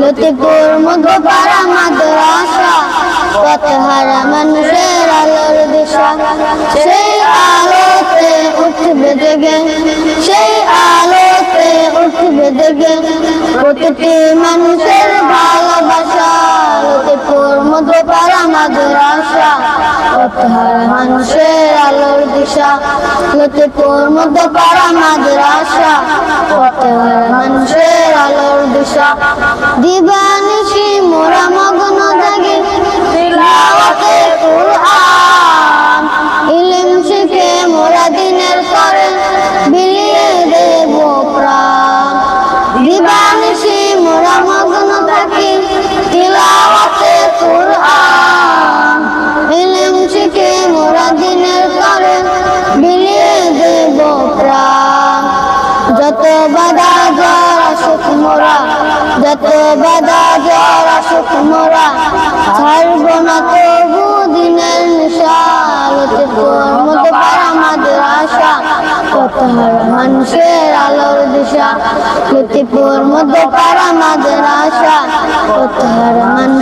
লতিপুর মধ্যপাড়া মাদ্রাসা পথ হারা মানুষের আলোর দিশা। সেই আলোতে উঠবে জেগে, সেই আলোতে উঠবে জেগে প্রতিটি মানুষের ভালোবাসা। লতিপুর মধ্যপাড়া মাদ্রাসা পথ হারা মানুষের আলোর দিশা। লতিপুর মধ্যপাড়া মাদ্রাসা পথ দিবানিশি মোরা মগ্ন জাগে। তিলাওয়াতে কুরআন। ইলম শিখে মোরা দিনের করে বিলিয়ে দেব প্রাণ। দিবানিশি মোরা মগ্ন থাকি। তিলাওয়াতে কুরআন। ইলম শিখে মোরা দিনের করে বিলিয়ে দেব প্রাণ। যত বাধা জ্বর আসুক মোরা যত বাধা জ্বর আসুক মোরা, ছাড়ব না তবু দিনের আমাদের আশা কত মানুষের আলোর দিশা। ক্ষতিপুর মধ্যে পার আমাদের আশা কত মানুষ